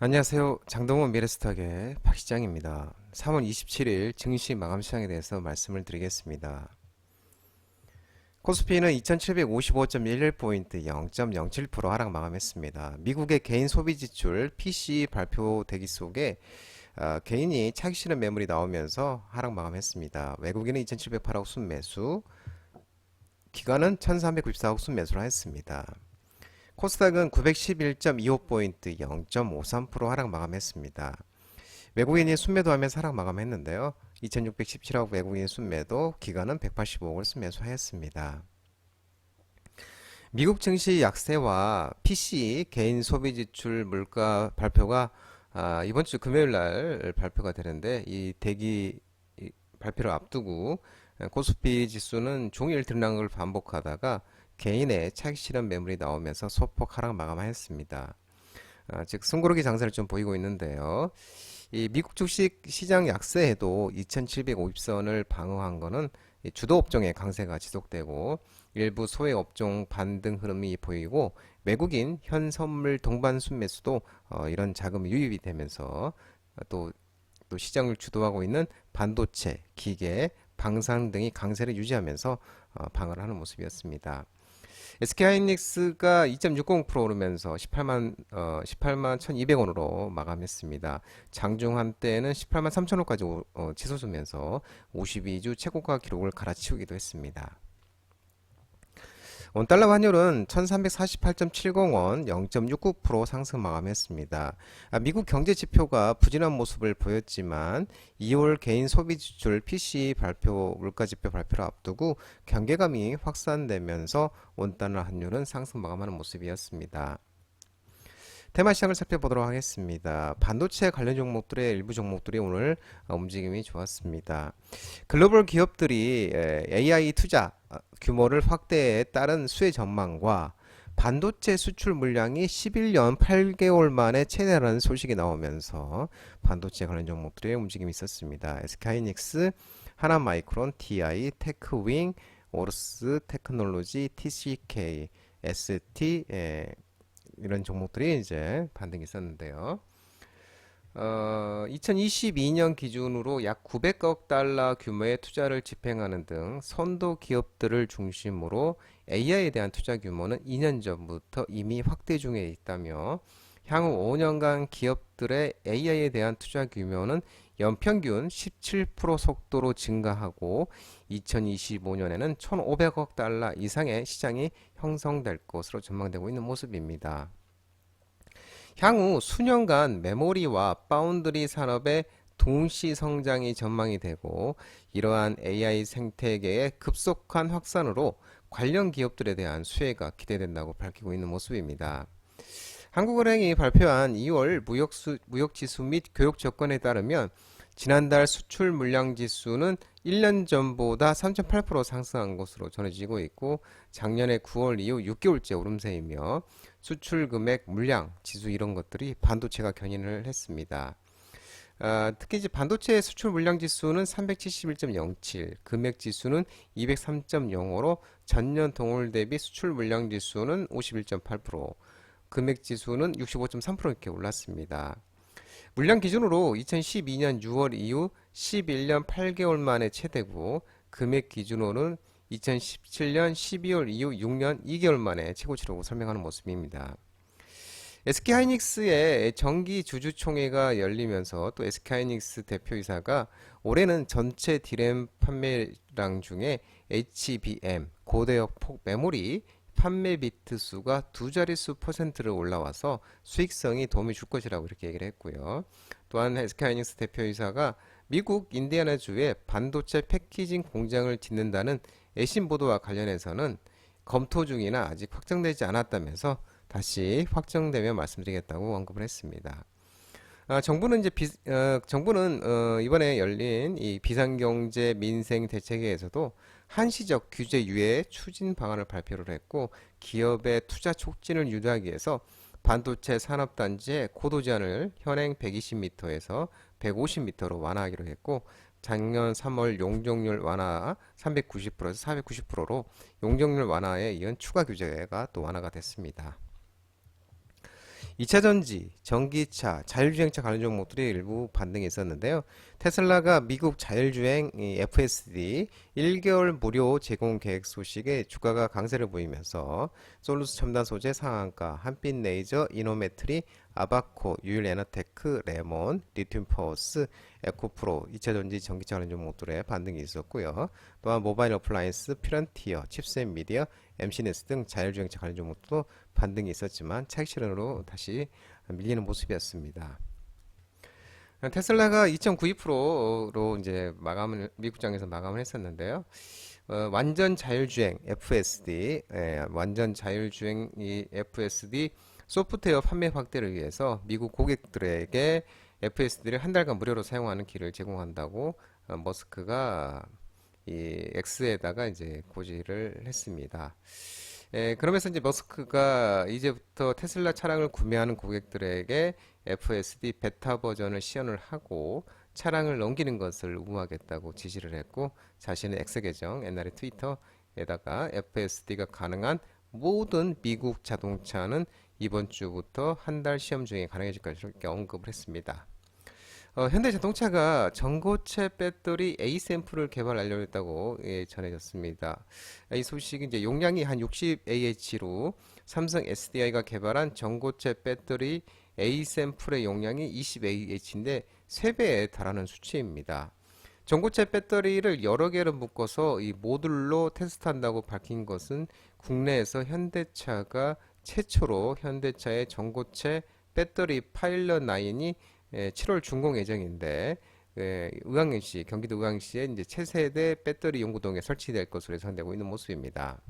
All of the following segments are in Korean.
안녕하세요. 장동원 미래스탁의 박 시장입니다. 3월 27일 증시 마감 시장에 대해서 말씀을 드리겠습니다. 코스피는 2755.11포인트 0.07% 하락 마감했습니다. 미국의 개인 소비 지출 PCE 발표 대기 속에 어, 개인이 차기 싫은 매물이 나오면서 하락 마감했습니다. 외국인은 2708억 순매수, 기관은 1394억 순매수를 했습니다. 코스닥은 911.25포인트 0.53% 하락 마감했습니다. 외국인이 순매도 하면서 하락 마감했는데요. 2617억 외국인 순매도, 기관은 185억을 순매수하였습니다. 미국 증시 약세와 PC 개인 소비 지출 물가 발표가 아, 이번 주 금요일 날 발표가 되는데 이 대기 이 발표를 앞두고 코스피 지수는 종일 등락을 반복하다가 개인의 차익 실현 매물이 나오면서 소폭 하락 마감하였습니다. 아, 즉 숨고르기 장세를 좀 보이고 있는데요. 이 미국 주식 시장 약세에도 2750선을 방어한 이 주도 업종의 강세가 지속되고 일부 소외 업종 반등 흐름이 보이고 외국인 현 선물 동반 순매수도 어, 이런 자금 유입이 되면서 또, 또 시장을 주도하고 있는 반도체, 기계, 방산 등이 강세를 유지하면서 어, 방어를 하는 모습이었습니다. SK하이닉스가 2.60% 오르면서 18만 어, 18만 1,200원으로 마감했습니다. 장중 한때는 18만 3천원까지 어, 치솟으면서 52주 최고가 기록을 갈아치우기도 했습니다. 원달러 환율은 1348.70원 0.69% 상승 마감했습니다. 아, 미국 경제 지표가 부진한 모습을 보였지만 2월 개인 소비 지출 PC 발표 물가 지표 발표를 앞두고 경계감이 확산되면서 원달러 환율은 상승 마감하는 모습이었습니다. 테마 시장을 살펴보도록 하겠습니다. 반도체 관련 종목들의 일부 종목들이 오늘 어, 움직임이 좋았습니다. 글로벌 기업들이 에, AI 투자 어, 규모를 확대에 따른 수혜 전망과 반도체 수출 물량이 11년 8개월 만에 최대라는 소식이 나오면서 반도체 관련 종목들의 움직임이 있었습니다. SK하이닉스, 하나마이크론, TI, 테크윙, 오르스 테크놀로지, TCK, ST, 에, 이런 종목들이 이제 반등이 있었는데요. 어, 2022년 기준으로 약 900억 달러 규모의 투자를 집행하는 등 선도 기업들을 중심으로 AI에 대한 투자 규모는 2년 전부터 이미 확대 중에 있다며 향후 5년간 기업들의 AI에 대한 투자 규모는 연평균 17% 속도로 증가하고 2025년에는 1,500억 달러 이상의 시장이 형성될 것으로 전망되고 있는 모습입니다. 향후 수년간 메모리와 파운드리 산업의 동시 성장이 전망이 되고 이러한 AI 생태계의 급속한 확산으로 관련 기업들에 대한 수혜가 기대된다고 밝히고 있는 모습입니다. 한국은행이 발표한 2월 무역수, 무역지수 및 교육 조건에 따르면 지난달 수출 물량 지수는 1년 전보다 3.8% 상승한 것으로 전해지고 있고 작년에 9월 이후 6개월째 오름세이며 수출 금액, 물량, 지수 이런 것들이 반도체가 견인을 했습니다. 아, 특히 이제 반도체 수출 물량 지수는 371.07, 금액 지수는 203.05로 전년 동월 대비 수출 물량 지수는 51.8%, 금액 지수는 65.3% 이렇게 올랐습니다. 물량 기준으로 2012년 6월 이후 11년 8개월 만에 최대고 금액 기준으로는 2017년 12월 이후 6년 2개월 만에 최고치라고 설명하는 모습입니다. SK하이닉스의 정기 주주총회가 열리면서 또 SK하이닉스 대표이사가 올해는 전체 디램 판매량 중에 HBM 고대역 폭 메모리 판매 비트 수가 두 자릿수 퍼센트를 올라와서 수익성이 도움이 줄 것이라고 이렇게 얘기를 했고요. 또한 SK하이닉스 대표이사가 미국 인디애나주에 반도체 패키징 공장을 짓는다는 애신 보도와 관련해서는 검토 중이나 아직 확정되지 않았다면서 다시 확정되면 말씀드리겠다고 언급을 했습니다. 아, 정부는 이제 비, 어, 정부는 어, 이번에 열린 이 비상경제 민생 대책회에서도 한시적 규제 유예 추진 방안을 발표를 했고 기업의 투자 촉진을 유도하기 위해서 반도체 산업 단지의 고도 제한을 현행 120m에서 150m로 완화하기로 했고 작년 3월 용적률 완화 390%에서 490%로 용적률 완화에 이은 추가 규제가 또 완화가 됐습니다. 2차 전지, 전기차, 자율주행차 관련 종목들이 일부 반등이 있었는데요. 테슬라가 미국 자율주행 이 FSD 1개월 무료 제공 계획 소식에 주가가 강세를 보이면서 솔루스 첨단 소재 상한가, 한빛 레이저, 이노메트리, 아바코, 유일 에너테크, 레몬, 리튬 파워스, 에코프로, 2차 전지, 전기차 관련 종목들의 반등이 있었고요. 또한 모바일 어플라이언스, 피런티어, 칩셋 미디어, MC네스 등 자율주행차 관련 종목도 반등이 있었지만 차익 실현으로 다시 밀리는 모습이었습니다. 테슬라가 2.92%로 이제 마감을 미국장에서 마감을 했었는데요. 어, 완전 자율주행 FSD, 예, 완전 자율주행 이 FSD 소프트웨어 판매 확대를 위해서 미국 고객들에게 FSD를 한 달간 무료로 사용하는 기회를 제공한다고 어, 머스크가 이 X에다가 이제 고지를 했습니다. 예, 그러면서 이제 머스크가 이제부터 테슬라 차량을 구매하는 고객들에게 FSD 베타 버전을 시연을 하고 차량을 넘기는 것을 의무하겠다고 지시를 했고 자신의 X 계정, 옛날에 트위터에다가 FSD가 가능한 모든 미국 자동차는 이번 주부터 한 달 시험 중에 가능해질 것이라고 이렇게 언급을 했습니다. 어, 현대 자동차가 전고체 배터리 A 샘플을 개발 완료했다고 예, 전해졌습니다. 이 소식이 이제 용량이 한 60AH로 삼성 SDI가 개발한 전고체 배터리 A 샘플의 용량이 20AH인데 3배에 달하는 수치입니다. 전고체 배터리를 여러 개를 묶어서 이 모듈로 테스트한다고 밝힌 것은 국내에서 현대차가 최초로 현대차의 전고체 배터리 파일럿 9이 7월 준공 예정인데 예, 의왕시 경기도 의왕시에 이제 차세대 배터리 연구동에 설치될 것으로 예상되고 있는 모습입니다.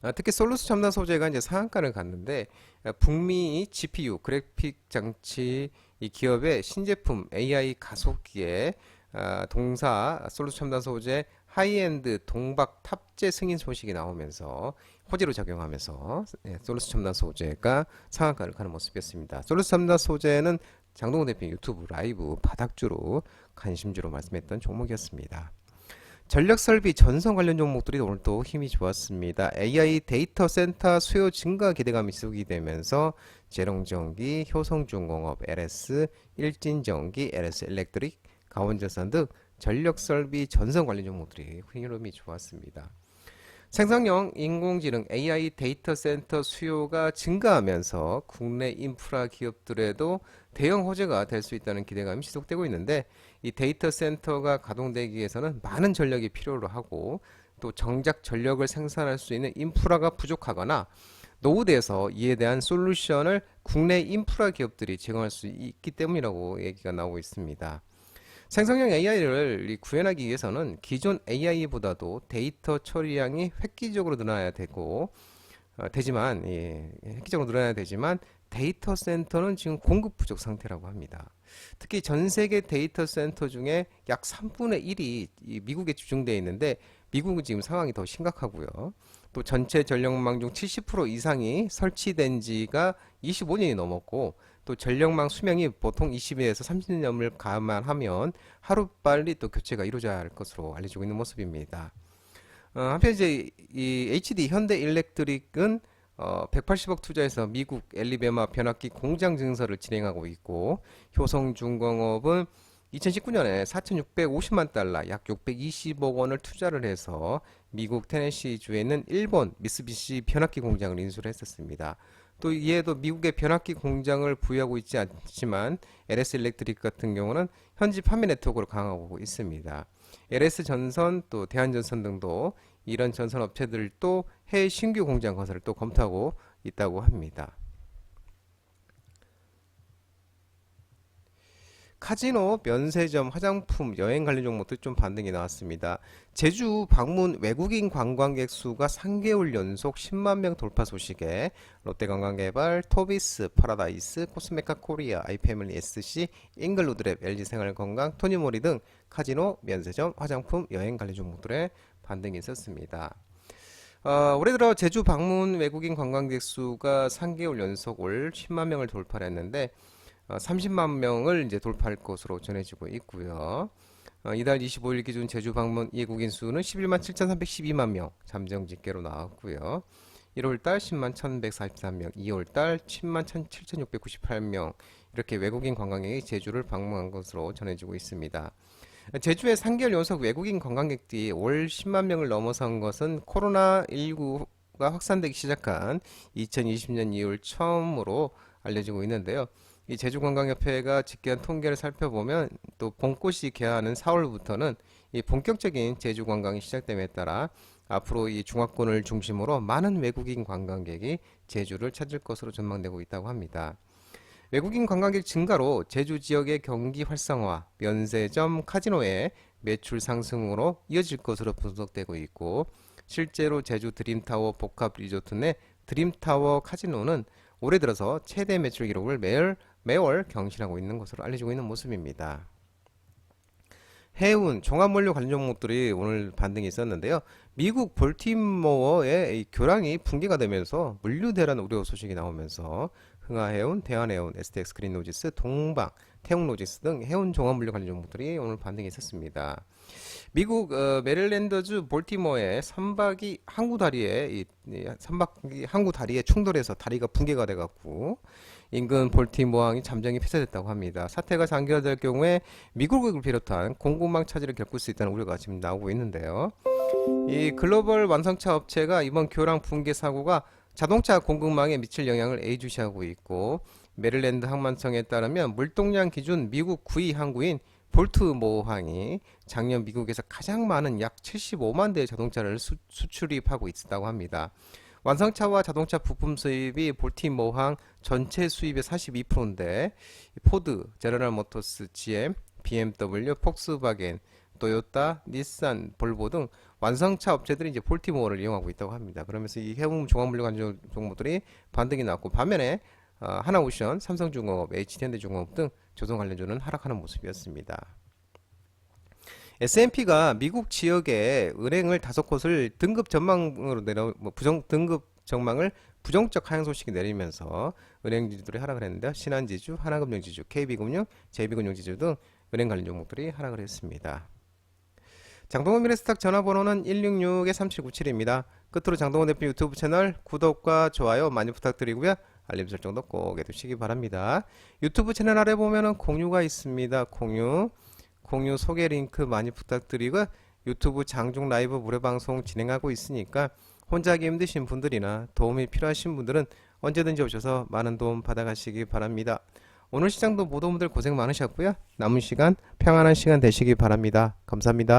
아, 특히 솔루스 첨단 소재가 이제 상한가를 갔는데 아, 북미 GPU 그래픽 장치 이 기업의 신제품 AI 가속기에 아, 동사 솔루스 첨단 소재 하이엔드 동박 탑재 승인 소식이 나오면서 호재로 작용하면서 예, 솔루스 첨단 소재가 상한가를 가는 모습이었습니다. 솔루스 첨단 소재는 장동훈 대표 유튜브 라이브 바닥주로 관심주로 말씀했던 종목이었습니다. 전력 설비 전선 관련 종목들이 오늘 또 힘이 좋았습니다. AI 데이터 센터 수요 증가 기대감이 지속이 되면서 재롱전기, 효성중공업, LS, 일진전기, LS 일렉트릭, 강원전선 등 전력 설비 전선 관련 종목들이 흐름이 좋았습니다. 생성형 인공지능 AI 데이터 센터 수요가 증가하면서 국내 인프라 기업들에도 대형 호재가 될 수 있다는 기대감이 지속되고 있는데 이 데이터 센터가 가동되기 위해서는 많은 전력이 필요로 하고 또 정작 전력을 생산할 수 있는 인프라가 부족하거나 노후돼서 이에 대한 솔루션을 국내 인프라 기업들이 제공할 수 있기 때문이라고 얘기가 나오고 있습니다. 생성형 AI를 구현하기 위해서는 기존 AI보다도 데이터 처리량이 획기적으로 늘어나야 되고 어, 되지만 예, 획기적으로 늘어나야 되지만 데이터 센터는 지금 공급 부족 상태라고 합니다. 특히 전 세계 데이터 센터 중에 약 3분의 1이 미국에 집중되어 있는데 미국은 지금 상황이 더 심각하고요. 또 전체 전력망 중 70% 이상이 설치된 지가 25년이 넘었고 또 전력망 수명이 보통 20에서 30년을 감안하면 하루빨리 또 교체가 이루어져야 할 것으로 알려지고 있는 모습입니다. 어, 한편 이제 이 HD 현대 일렉트릭은 어, 180억 투자해서 미국 엘리베마 변압기 공장 증설을 진행하고 있고 효성중공업은 2019년에 4,650만 달러, 약 620억 원을 투자를 해서 미국 테네시 주에 있는 일본 미쓰비시 변압기 공장을 인수를 했었습니다. 또 이에도 미국의 변압기 공장을 부여하고 있지 않지만 LS 일렉트릭 같은 경우는 현지 판매 네트워크를 강화하고 있습니다. LS 전선 또 대한전선 등도 이런 전선 업체들도 해외 신규 공장 건설을 또 검토하고 있다고 합니다. 카지노, 면세점, 화장품, 여행 관련 종목들 좀 반등이 나왔습니다. 제주 방문 외국인 관광객 수가 3개월 연속 10만 명 돌파 소식에 롯데관광개발, 토비스, 파라다이스, 코스메카 코리아, 아이패밀리 SC, 잉글로드랩, LG생활건강, 토니모리 등 카지노, 면세점, 화장품, 여행 관련 종목들의 반등이 있었습니다. 어, 올해 들어 제주 방문 외국인 관광객 수가 3개월 연속 올 10만 명을 돌파했는데 30만 어, 명을 이제 돌파할 것으로 전해지고 있고요. 어, 이달 25일 기준 제주 방문 외국인 수는 11만 7,312만 명 잠정 집계로 나왔고요. 1월달 10만 1143명, 2월달 10만 7698명 이렇게 외국인 관광객이 제주를 방문한 것으로 전해지고 있습니다. 제주의 3개월 연속 외국인 관광객들이 월 10만 명을 넘어선 것은 코로나19가 확산되기 시작한 2020년 2월 처음으로 알려지고 있는데요. 이 제주관광협회가 집계한 통계를 살펴보면 또 봄꽃이 개하는 4월부터는 이 본격적인 제주 관광이 시작됨에 따라 앞으로 이 중화권을 중심으로 많은 외국인 관광객이 제주를 찾을 것으로 전망되고 있다고 합니다. 외국인 관광객 증가로 제주 지역의 경기 활성화, 면세점, 카지노의 매출 상승으로 이어질 것으로 분석되고 있고 실제로 제주 드림타워 복합 리조트 내 드림타워 카지노는 올해 들어서 최대 매출 기록을 매월 매월 경신하고 있는 것으로 알려지고 있는 모습입니다. 해운, 종합물류 관련 종목들이 오늘 반등이 있었는데요. 미국 볼티모어의 이 교량이 붕괴가 되면서 물류 대란 우려 소식이 나오면서 흥하해운, 대한해운, STX 그린로지스, 동방, 태웅로지스 등 해운 종합물류 관련 종목들이 오늘 반등이 있었습니다. 미국 어, 메릴랜드주 볼티모어의 선박이 항구 다리에 이, 이 선박이 항구 다리에 충돌해서 다리가 붕괴가 돼갖고 인근 볼티모어항이 잠정이 폐쇄됐다고 합니다. 사태가 장기화될 경우에 미국을 비롯한 공급망 차질을 겪을 수 있다는 우려가 지금 나오고 있는데요. 이 글로벌 완성차 업체가 이번 교량 붕괴 사고가 자동차 공급망에 미칠 영향을 예의주시하고 있고 메릴랜드 항만청에 따르면 물동량 기준 미국 9위 항구인 볼트모어항이 작년 미국에서 가장 많은 약 75만 대의 자동차를 수, 수출입하고 있다고 합니다. 완성차와 자동차 부품 수입이 볼티모어항 전체 수입의 42%인데 포드, 제너럴 모터스, GM, BMW, 폭스바겐, 토요타, 닛산, 볼보 등 완성차 업체들이 이제 볼티모어를 이용하고 있다고 합니다. 그러면서 이 해운 종합물류 관련 종목들이 반등이 났고 반면에 어, 하나오션, 삼성중공업, HT현대중공업 등 조선 관련주는 하락하는 모습이었습니다. S&P가 미국 지역의 은행을 다섯 곳을 등급 전망으로 내려 뭐 부정 등급 전망을 부정적 하향 소식이 내리면서 은행 지주들이 하락을 했는데요. 신한지주, 하나금융지주, KB금융, JB금융지주 등 은행 관련 종목들이 하락을 했습니다. 장동원 미래스탁 전화번호는 166-3797입니다. 끝으로 장동원 대표 유튜브 채널 구독과 좋아요 많이 부탁드리고요. 알림 설정도 꼭 해두시기 바랍니다. 유튜브 채널 아래 보면은 공유가 있습니다. 공유, 공유 소개 링크 많이 부탁드리고 유튜브 장중 라이브 무료 방송 진행하고 있으니까 혼자 하기 힘드신 분들이나 도움이 필요하신 분들은 언제든지 오셔서 많은 도움 받아가시기 바랍니다. 오늘 시장도 모든 분들 고생 많으셨고요. 남은 시간 평안한 시간 되시기 바랍니다. 감사합니다.